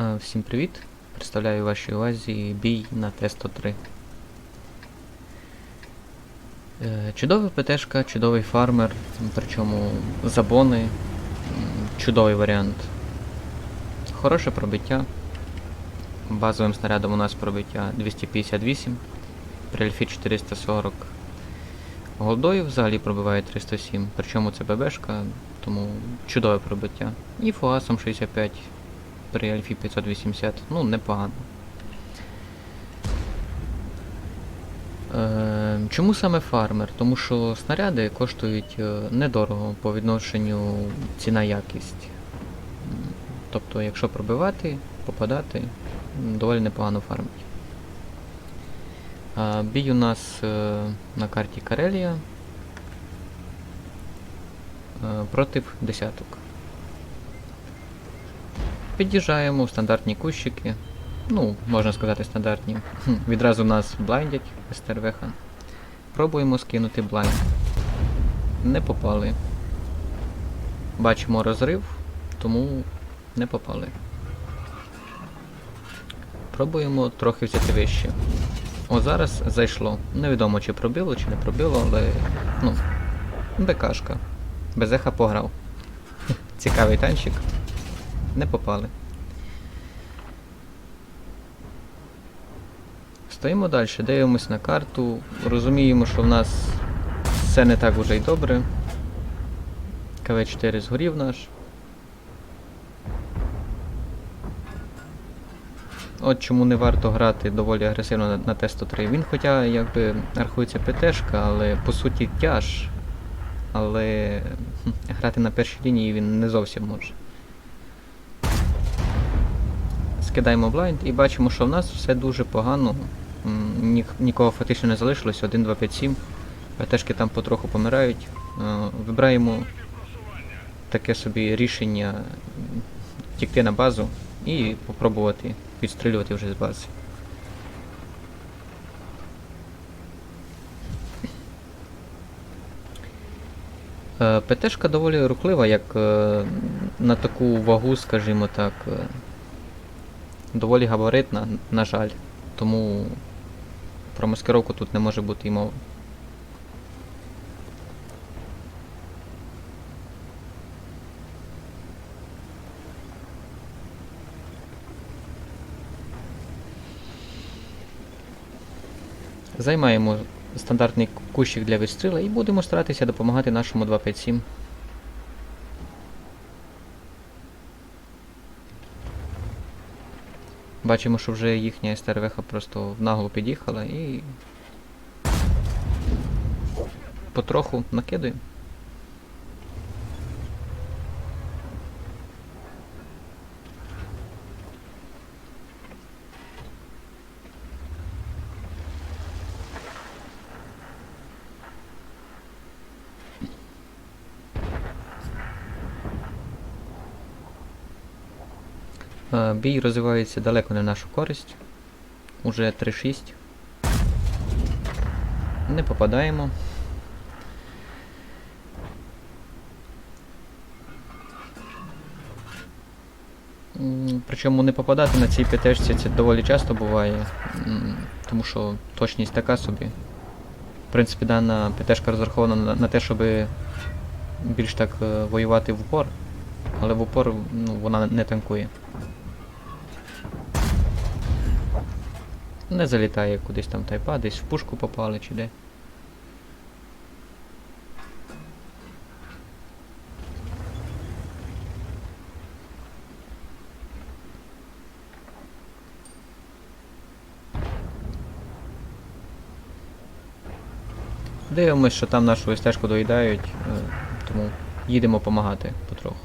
Всім привіт! Представляю вашій увазі бій на Т-103. Е, Чудовий ПТшка, чудовий фармер, причому забони, чудовий варіант. Хороше пробиття. Базовим снарядом у нас пробиття 258, при альфі 440. Голдою взагалі пробиває 307, причому це ББшка, тому чудове пробиття. І фугасом 65 при альфі 580, ну непогано. Е, чому саме фармер? Тому що снаряди коштують е, недорого по відношенню ціна-якість. Тобто, якщо пробивати, попадати, доволі непогано фармить. А, бій у нас е, на карті Карелія е, проти десяток. Під'їжджаємо в стандартні кущики. Ну, можна сказати, стандартні. Хм, Відразу нас блайндять СТРВХ. Пробуємо скинути блайнд. Не попали. Бачимо розрив, тому не попали. Пробуємо трохи взяти вище. О, зараз зайшло. Невідомо чи пробило, чи не пробило, але. Ну. БКшка. Без еха пограв. Цікавий танчик. Не попали. Стоїмо далі, дивимось на карту, розуміємо, що в нас все не так уже й добре. КВ-4 згорів наш. От чому не варто грати доволі агресивно на, на Т-103. Він хоча якби рахується ПТшка, але по суті тяж. Але хм, грати на першій лінії він не зовсім може. Скидаємо блайнд і бачимо, що в нас все дуже погано. Ні, нікого фактично не залишилось, 1, 2, 5, 7. ПТшки там потроху помирають. Е, Вибираємо таке собі рішення м, втікти на базу і попробувати відстрілювати вже з бази. Е, ПТшка доволі рухлива, як е, на таку вагу, скажімо так. Доволі габаритна, на жаль. Тому про маскировку тут не може бути і мови. Займаємо стандартний кущик для відстріла і будемо старатися допомагати нашому 257. Бачимо, що вже їхня СТРВХ просто в наглу під'їхала і потроху накидуємо. Бій розвивається далеко не в нашу користь. Уже 3-6. Не попадаємо. Причому не попадати на цій п'ятешці це доволі часто буває, тому що точність така собі. В принципі, дана п'ятешка розрахована на, на те, щоб більш так е, воювати в упор, але в упор ну, вона не танкує. Не залітає кудись там тайпа, десь в пушку попали чи де. Дивимось, що там нашу стежку доїдають, е, тому їдемо допомагати потроху.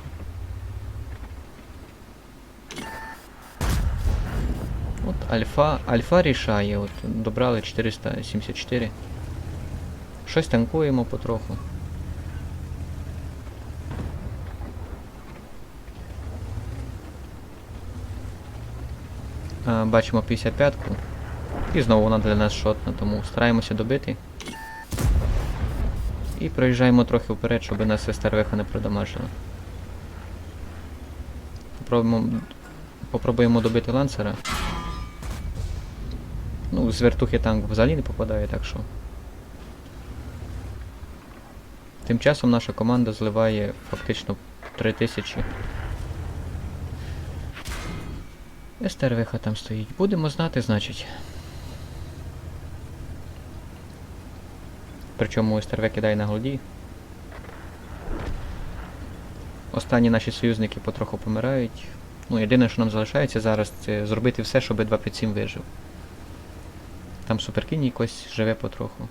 От альфа, альфа рішає, от добрали 474. Щось танкуємо потроху. А, бачимо 55-ку. І знову вона для нас шотна, тому стараємося добити. І проїжджаємо трохи вперед, щоб нас СТРВХ не продамажила. Попробуємо Попробуємо добити ланцера. Ну, з вертухи танк взагалі не попадає, так що. Тим часом наша команда зливає фактично 3000. СТРВХ там стоїть. Будемо знати, значить. Причому СТРВ кидає на голді. Останні наші союзники потроху помирають. Ну, єдине, що нам залишається зараз, це зробити все, щоб 257 вижив. Там суперкінь якось живе потроху.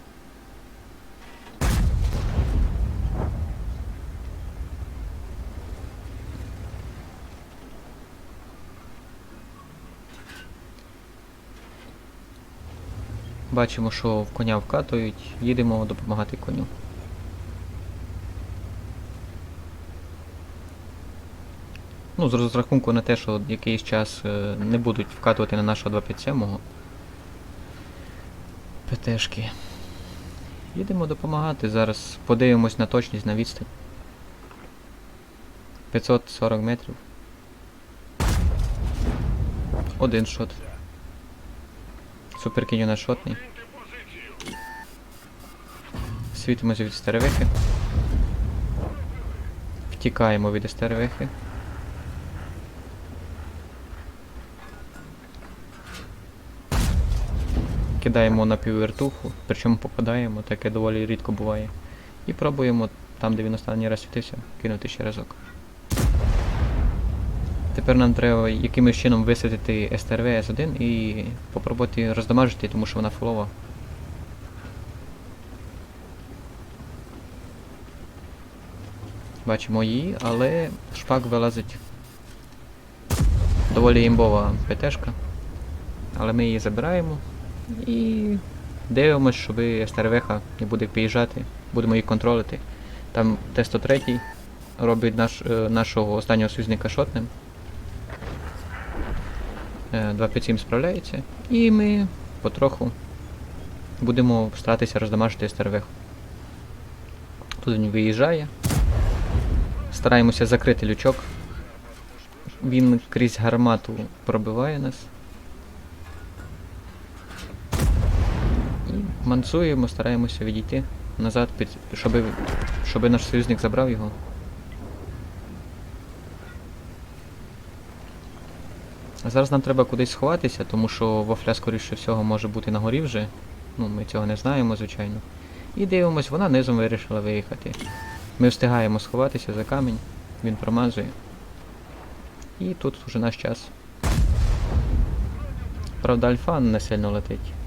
Бачимо, що в коня вкатують, їдемо допомагати коню. Ну, з розрахунку на те, що якийсь час е, не будуть вкатувати на нашого 257-го. ПТшки. Їдемо допомагати. Зараз подивимось на точність на відстань. 540 метрів. Один шот. Суперкінь у нас шотний. Світимося від стеревихи. Втікаємо від стеревихи. Кидаємо на піввертуху, причому попадаємо, таке доволі рідко буває. І пробуємо там, де він останній раз світився, кинути ще разок. Тепер нам треба якимось чином висадити СТРВ С1 і попробувати роздамажити, тому що вона фулова. Бачимо її, але шпак вилазить. Доволі імбова ПТшка. Але ми її забираємо і дивимося, щоб СТРВХ не буде під'їжджати, будемо їх контролити. Там Т-103 робить наш, е, нашого останнього союзника шотним. Е, 257 справляється. І ми потроху будемо старатися роздамажити СТРВХ. Тут він виїжджає. Стараємося закрити лючок. Він крізь гармату пробиває нас. Мансуємо, стараємося відійти назад, під, щоб, щоб наш союзник забрав його. Зараз нам треба кудись сховатися, тому що вафля, скоріше всього, може бути на горі вже. Ну, ми цього не знаємо, звичайно. І дивимось, вона низом вирішила виїхати. Ми встигаємо сховатися за камінь, він промазує. І тут вже наш час. Правда, альфа не сильно летить.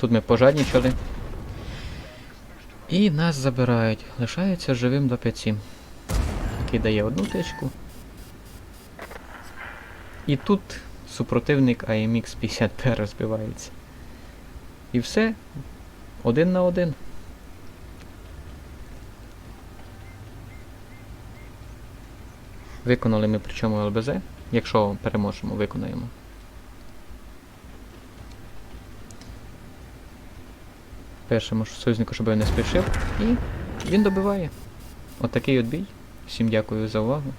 Тут ми пожаднічали. І нас забирають. Лишається живим 257. Який дає одну тичку. І тут супротивник AMX 50P розбивається. І все. Один на один. Виконали ми причому ЛБЗ. Якщо переможемо, виконаємо. Ж союзнику, щоб я не спішив. І він добиває. Отакий от бій. Всім дякую за увагу.